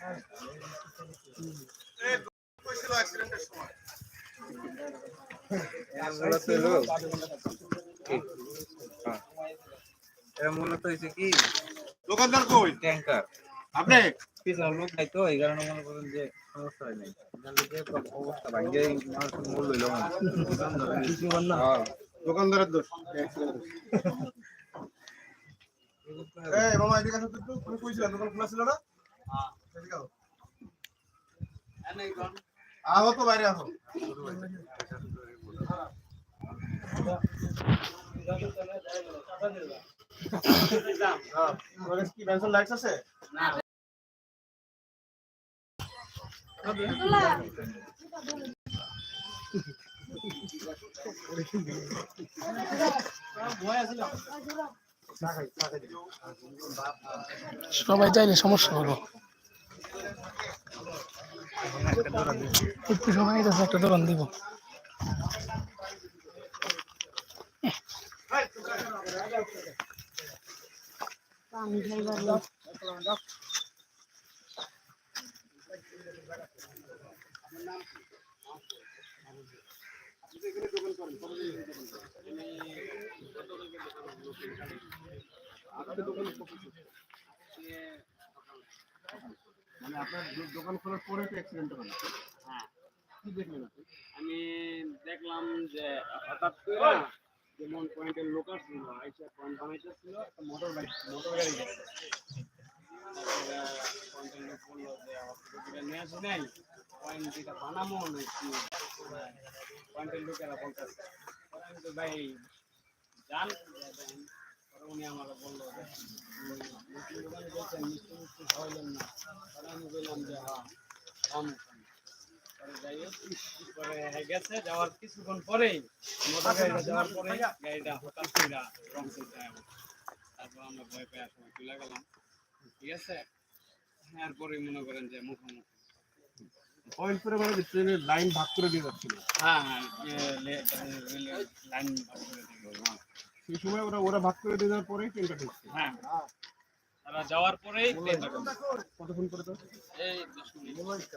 মূলত? হ্যাঁ। হয়েছে কি দোকানদার কই? ট্যাঙ্কার আপনি? পিছনে লোক নাই তো এই কারণে মনে করেন যে সমস্যা হয় নাই। অবস্থা ভাঙ্গে মূল হইল হ্যাঁ। দোকানদারের দোষ। এই মামা এদিকে তুমি কইছিলা দোকান খোলা ছিল না? আও আহো তো বাইরে আহো সবাই চাইলে সমস্যা হলো। একটু সময় আছে একটা দোকান দিব। মানে আপনার দোকান খোলার পরে তো অ্যাক্সিডেন্ট হলো হ্যাঁ। কি দেখলেন আপনি? আমি দেখলাম যে হঠাৎ করে যেমন পয়েন্টের লোক আসছিল আইসা পয়েন্ট বানাইতেছিল একটা মোটর বাইক মোটর গাড়ি পয়েন্টের লোক বলল যে হসপিটালে নিয়ে আসি নাই পয়েন্ট যেটা বানামো নাকি? পয়েন্টের লোকেরা বলতেছে ভাই। পরে উনি আমাকে বলল যে উম, মিষ্টির দোকানে গেছেন মিষ্টি মিষ্টি খাওয়াইলেন না পরে আমি বললাম যে হ্যাঁ পরে যাই হোক, পরে হয়ে গেছে যাওয়ার কিছুক্ষণ পরেই মোটর গাড়িটা যাওয়ার পরে গাড়িটা হঠাৎ করে রং তারপর আমরা ভয় পেয়ে চলে গেলাম। ঠিক আছে? এরপরে মনে করেন যে মুখোমুখি। মানে ট্রেনের লাইন ভাগ করে দিয়ে যাচ্ছিল। হ্যাঁ হ্যাঁ লাইন ভাগ করে দিল সেই সময় ওরা ওরা ভাগ করে দিয়ে যাওয়ার পরেই ট্রেনটা ঢুকছে। হ্যাঁ। তারা যাওয়ার। কতক্ষণ তো এই মিনিট। মিনিট।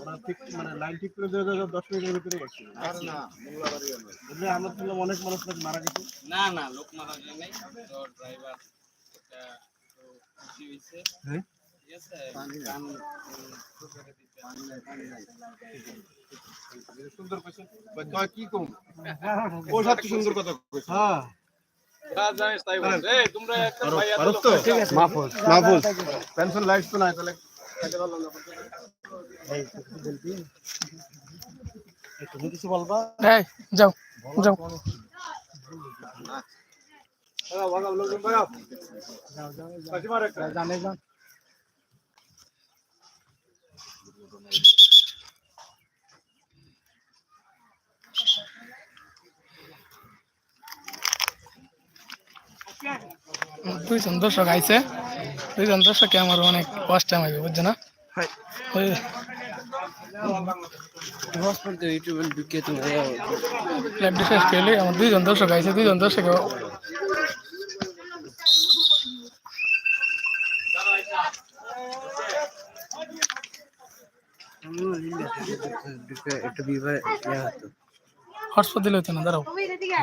ওরা ঠিক মানে লাইন ঠিক করে যাওয়ার দশ মিনিটের ভিতরে গেছিল বুঝলে আমরা শুনলাম অনেক মানুষ নাকি মারা গেছে? না না লোক মারা যায় নাই। তো ড্রাইভার এটা তো খুশি হ্যাঁ? সুন্দর কইছে। কি কম? ও সবচেয়ে সুন্দর কথা কইছে। হ্যাঁ। তুমি কিছু বলবা। এই যাও যাও। জানে দুইজন দর্শক আইছে। দুইজন দর্শককে আমার অনেক কষ্ট আমাকে বুঝছ না? শেষ করলে আমার দুইজন দর্শক আইছে দুইজন দর্শক বিবাহ হটস্পট দিলে হতো না দাঁড়াও।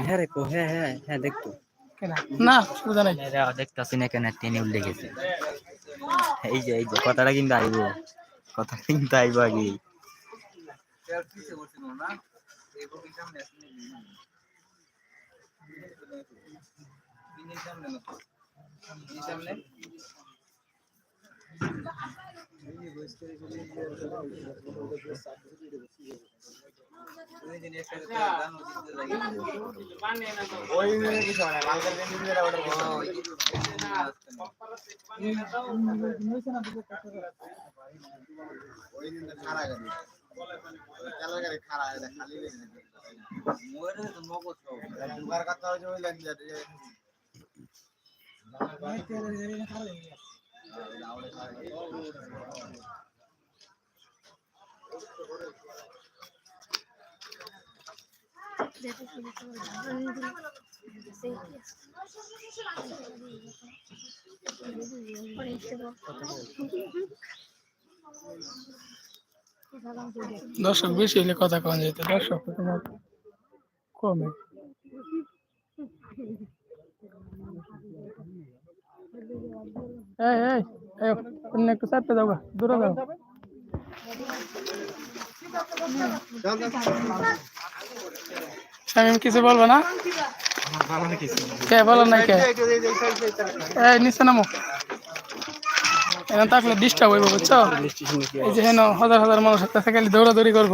হ্যাঁ রে কো হ্যাঁ হ্যাঁ হ্যাঁ দেখতো। না সুবিধা নাই। দেখতেছি না কেন টেনে উল্লে গেছে। এই যে এই যে কথাটা কিন্তু আইব। কথা কিন্তু আইব আগে ওই খারা গাড়ি চালার দর্শক বেশি হলে কথা কন যেত। দর্শক তোমার কমে। এই এই তুমি একটু চাপতে গা, দূরে যাও শামিম কিছু বলব না? কে বলো না কে? এই নিচে নামো। এখানে থাকলে ডিস্টার্ব হইব বুঝছ? এই যে হেন হাজার হাজার মানুষ কাছে খালি দৌড়াদৌড়ি করব।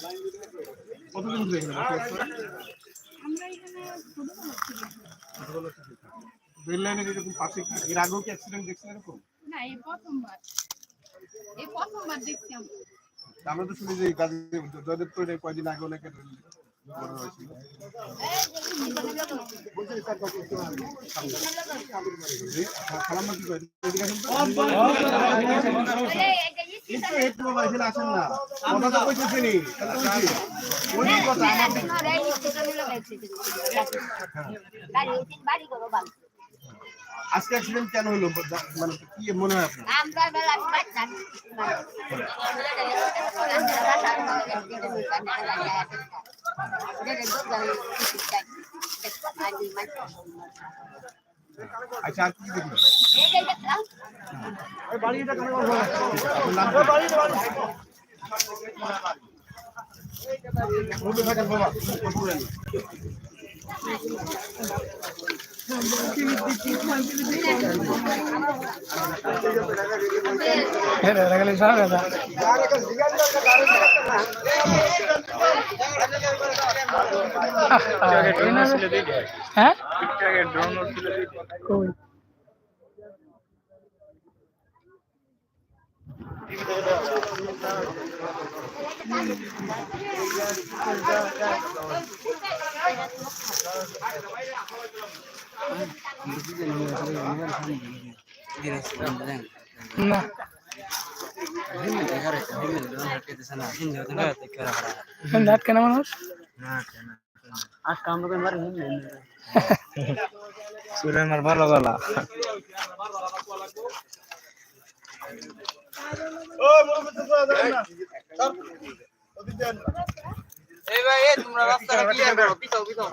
কতদিন ধরে এখানে বসে আছো? আমরা এখানে ছোটবেলা থেকে রেল লাইনের এরকম পাশে কি এর আগেও কি অ্যাক্সিডেন্ট দেখছেন এরকম? না এই প্রথমবার। এই প্রথমবার দেখছি আমরা। আমরা তো শুনি যে গাজী জয়দেবপুরে কয়দিন আগে অনেকে দুর্ঘটনা হয়েছিল জি, খালাম্মা কি আজকে অ্যাক্সিডেন্ট কেন হলো? মানে কি মনে হয় আপনার? আচ্ছা আর কি কি? বাবা কথা বলেন। হেরে হেরে গেলে সব কথা হ্যাঁ কই না। কিন্তু আটকে না মানুষ? সুরেনের ভালো গলা। এই ভাই এই তোমরা রাস্তাটা ক্লিয়ার করো পিছাও পিছাও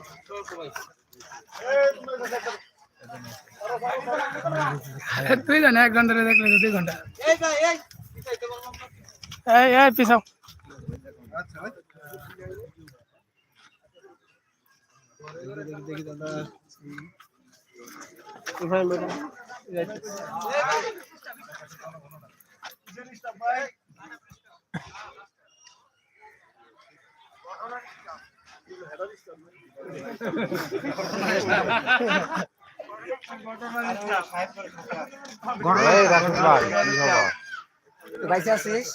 তুই জানে এক ঘণ্টা দেখলে তো দুই ঘণ্টা এই ভাই এই পিছাইতে বললাম না। এই এই পিছাও আচ্ছা বাইসে আছিস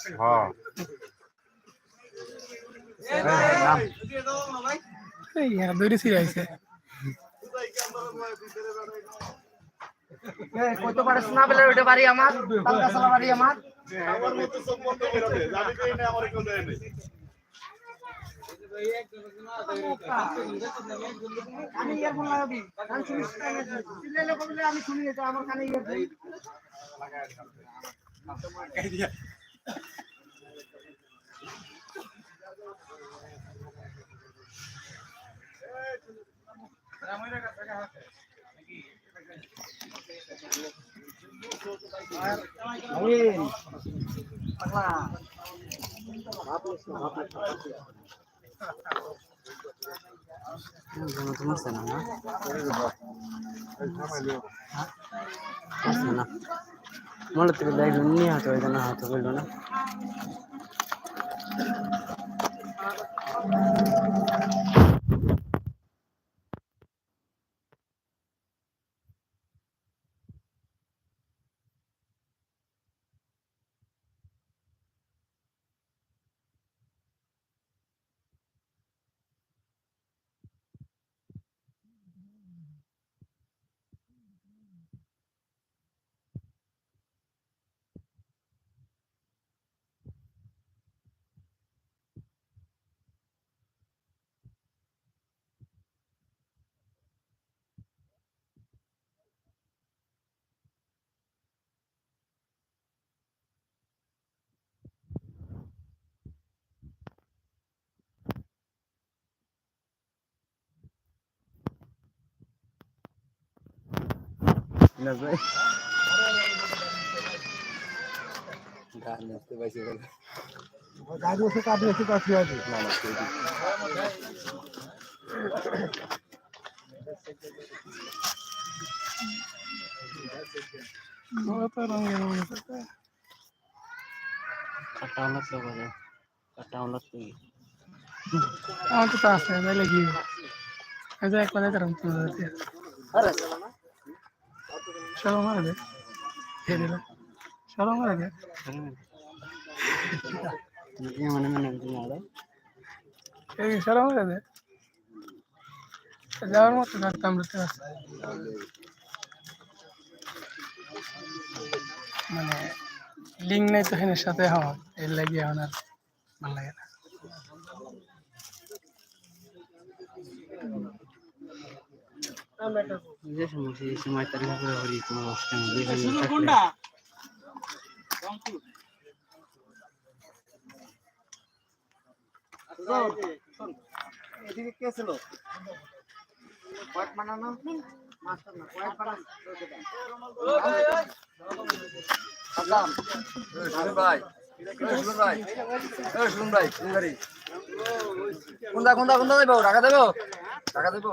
এই হ্যাঁ দৌড়ি ছিঁড়ে আইছে। কত পারিস না বলে ওইটা বাড়ি আমার তালগাছালা বাড়ি আমার। আমার মতো সব বন্ধ করে দে জানি কই না আমার কেউ দেয় নাই। কানে ইয়ারফোন লাগাবি কান শুনিস না কবলে আমি শুনি এটা আমার কানে ইয়ারফোন মনে থেকে লাইট নিয়ে হাতে ওই জন্য হাতে বলল না গাড়ি এসে কাটি এসে কাটি আছে কত রঙের মনে করতে কাটা হলো তো বলে কাটা হলো তো আমার তো আছে তাহলে কি এই যে একবার দেখলাম তুমি সরো মারা দে হে দিল সরো মারা দে মানে মানে বুঝি না এই যাওয়ার মতো থাকতাম মানে লিঙ্ক নেই তো হেনের সাথে হওয়া। এর লাগে এখন ভালো লাগে না যে সমস্যা এই সময় তারিখ করে হরি কোনো অবস্থা নেই যেখানে থাকলে কোনটা এদিকে কে ছিল কয়েক বানানো মাস্টার না কয়েক বানানো কোনটা কোনটা কোনটা দেবো? টাকা দেবো? টাকা দেবো?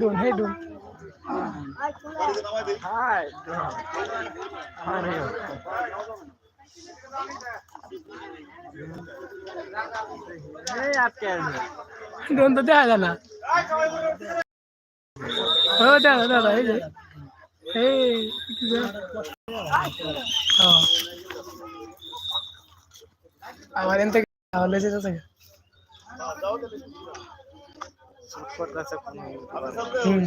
হেডুন হেডুন ড্রোন তো দেখা যায় না ও দাদা দাদা এই যে এই কি যে হ্যাঁ আবার এন থেকে তাহলে যেতে থাকে হুম।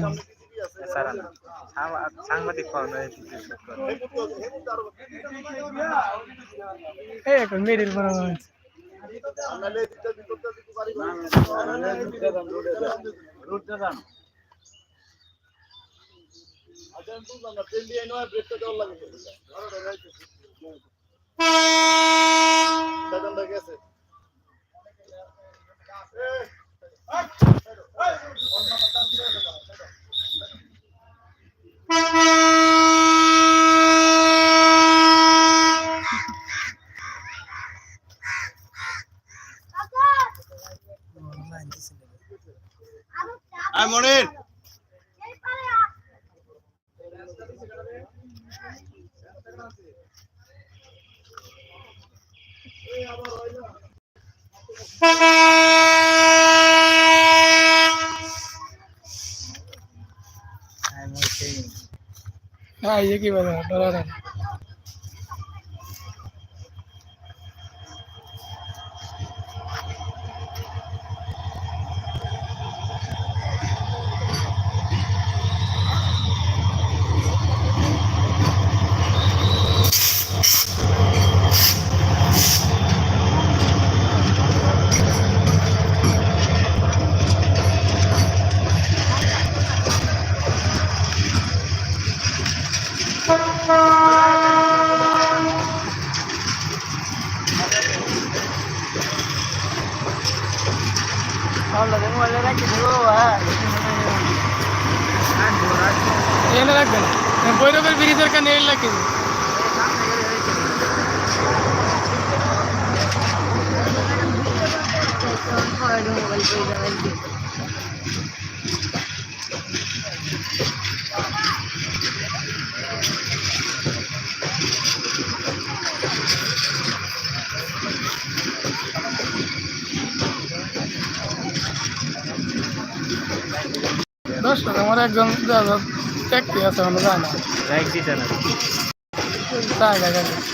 সাংবাদিক এই এখন মিডিল বানানো হয়েছে। আয় হ্যাঁ এই যে কি বলে ডলার এনে রাখবেন বৈরবের ব্রিজের কানে এল রাখি দর্শক আমার একজন দাদা ব্যক্তি আছে আমরা জানা তাই দেখা যায়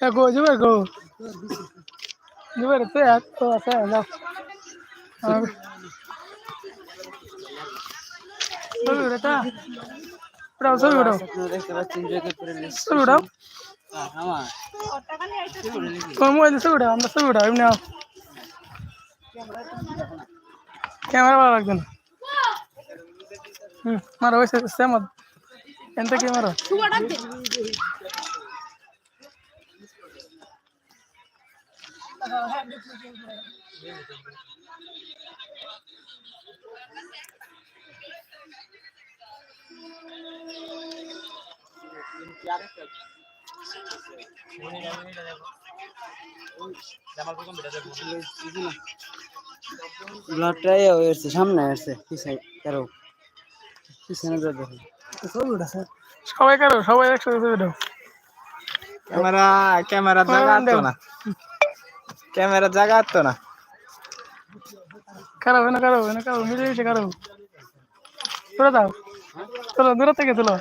গো যাবে গো যাবে রে তুই আর তো আছে যাও আর ছবি উঠাও উঠাও ছবি উঠাও দেখতে পাচ্ছেন জয়দেবপুরের ছবি উঠাও আমার তোমার মোবাইল ছবি উঠাও আমরা ছবি উঠাও এমনি আও ক্যামেরা ভালো লাগবে না। হুম মারো ওই সেমত এন থেকে মারো? ব্লাডটাই হয়েছে সামনে আসছে পিছনে কারও। পিছনে যা দেখো। সবাই কারও সবাই একসাথে ছবি দাও। ক্যামেরা ক্যামেরা জায়গা আতো না। ক্যামেরা জায়গা আতো না। কারও না কারও না কারও মিলে মিশে কারও। তোরা দাও। চলো দূরে থেকে চলো